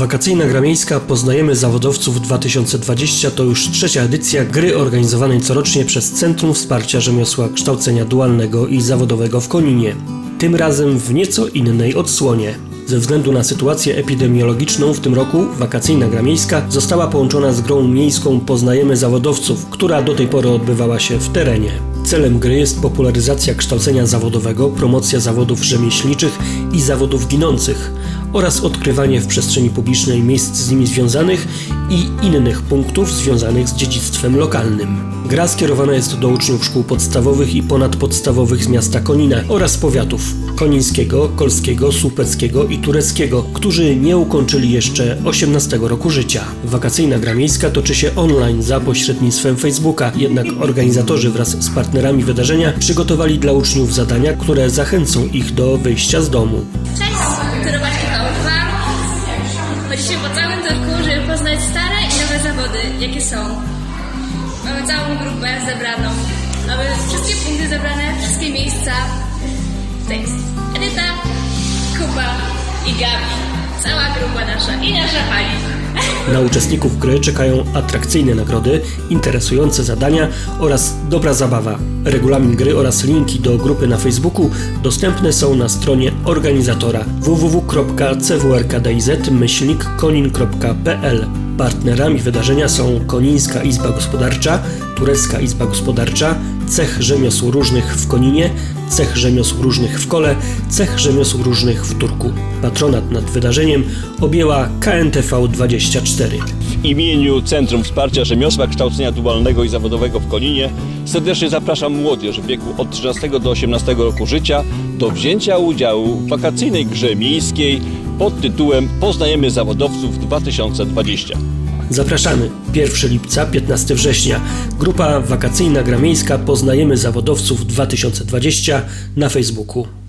Wakacyjna gra miejska Poznajemy Zawodowców 2020 to już trzecia edycja gry organizowanej corocznie przez Centrum Wsparcia Rzemiosła Kształcenia Dualnego i Zawodowego w Koninie. Tym razem w nieco innej odsłonie. Ze względu na sytuację epidemiologiczną w tym roku wakacyjna gra miejska została połączona z grą miejską Poznajemy Zawodowców, która do tej pory odbywała się w terenie. Celem gry jest popularyzacja kształcenia zawodowego, promocja zawodów rzemieślniczych i zawodów ginących oraz odkrywanie w przestrzeni publicznej miejsc z nimi związanych i innych punktów związanych z dziedzictwem lokalnym. Gra skierowana jest do uczniów szkół podstawowych i ponadpodstawowych z miasta Konina oraz powiatów konińskiego, kolskiego, słupeckiego i tureckiego, którzy nie ukończyli jeszcze 18 roku życia. Wakacyjna gra miejska toczy się online za pośrednictwem Facebooka, jednak organizatorzy wraz z partnerami wydarzenia przygotowali dla uczniów zadania, które zachęcą ich do wyjścia z domu. Chodzimy po całym turku, żeby poznać stare i nowe zawody, jakie są. Mamy całą grupę zebraną. Mamy wszystkie punkty zebrane, wszystkie miejsca. To jest Edyta, Kuba i Gabi. Cała grupa nasza i nasza pani. Na uczestników gry czekają atrakcyjne nagrody, interesujące zadania oraz dobra zabawa. Regulamin gry oraz linki do grupy na Facebooku dostępne są na stronie organizatora www.cwrkdiz-konin.pl. Partnerami wydarzenia są Konińska Izba Gospodarcza, Turecka Izba Gospodarcza, Cech Rzemiosł Różnych w Koninie, Cech Rzemiosł Różnych w Kole, Cech Rzemiosł Różnych w Turku. Patronat nad wydarzeniem objęła KNTV 24. W imieniu Centrum Wsparcia Rzemiosła Kształcenia Dualnego i Zawodowego w Koninie serdecznie zapraszam młodzież w wieku od 13 do 18 roku życia do wzięcia udziału w wakacyjnej grze miejskiej pod tytułem Poznajemy Zawodowców 2020. Zapraszamy 1 lipca, 15 września. Grupa wakacyjna gra miejska Poznajemy Zawodowców 2020 na Facebooku.